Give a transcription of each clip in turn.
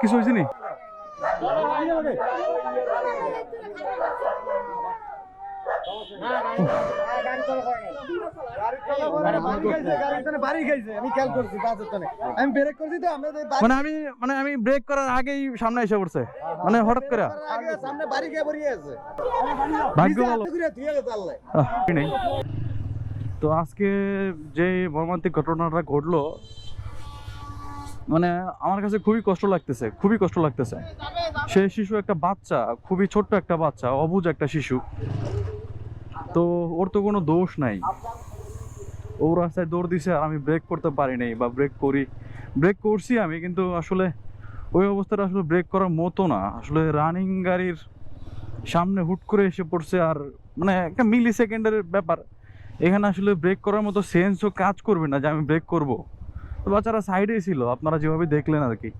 কিছু হয়েছে নি বাড়ি খাইছে আমি খেয়াল করছি বাসের টানে আমি ব্রেক তো মানে আমি মানে আমি ব্রেক করার আগেই সামনে এসে পড়ছে। মানে হঠাৎ করে। সামনে বাড়ি খেয়ে বেরিয়ে আছে। ভাগ্য ভালো। নেই। তো আজকে যে মর্মান্তিক ঘটনাটা ঘটলো মানে আমার কাছে খুবই কষ্ট লাগতেছে খুবই কষ্ট লাগতেছে। সে শিশু একটা বাচ্চা খুবই ছোট্ট একটা বাচ্চা অবুজ একটা শিশু। তো ওর তো কোনো দোষ নাই। ও রাস্তায় দৌড় দিছে আর আমি ব্রেক করতে পারি নাই বা ব্রেক করি। ব্রেক করছি আমি, কিন্তু আসলে ওই অবস্থাটা আসলে ব্রেক করার মতো না। আসলে রানিং গাড়ির সামনে হুট করে এসে পড়ছে আর মানে একটা মিলি সেকেন্ডের ব্যাপার। এখানে আসলে ব্রেক করার মতো সেন্সও কাজ করবে না যে আমি ব্রেক করব। তো বাচ্চারা সাইডেই ছিল, আপনারা যেভাবে দেখলেন আর কি।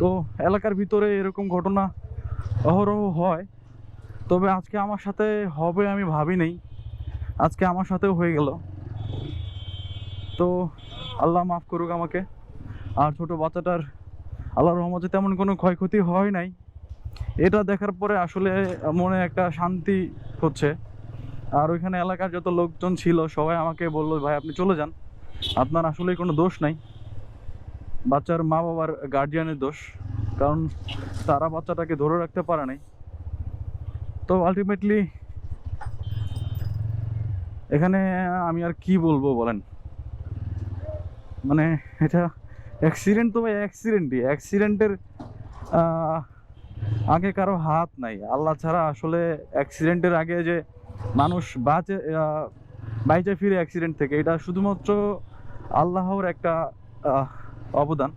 তো এলাকার ভিতরে এরকম ঘটনা অহরহ হয়। তবে আজকে আমার সাথে হবে আমি ভাবি নেই আজকে আমার সাথেও হয়ে গেল। তো আল্লাহ মাফ করুক আমাকে। আর ছোট বাচ্চাটার আল্লাহর রহমতে তেমন কোনো ক্ষয়ক্ষতি হয় নাই। এটা দেখার পরে আসলে মনে একটা শান্তি হচ্ছে। আর ওইখানে এলাকার যত লোকজন ছিল, সবাই আমাকে বলল, ভাই, আপনি চলে যান। আপনার আসলে কোনো দোষ নাই। বাচ্চার মা বাবার গার্জিয়ানের দোষ। কারণ তারা বাচ্চাটাকে ধরে রাখতে পারে নাই। তো আলটিমেটলি এখানে আমি আর কি বলব বলেন? মানে এটা অ্যাক্সিডেন্ট তো ভাই অ্যাক্সিডেন্টই অ্যাক্সিডেন্টের আগে কারও হাত নাই। আল্লাহ ছাড়া আসলে অ্যাক্সিডেন্টের আগে যে মানুষ বাঁচে বাইচে ফিরে অ্যাক্সিডেন্ট থেকে, এটা শুধুমাত্র আল্লাহর একটা অবদান।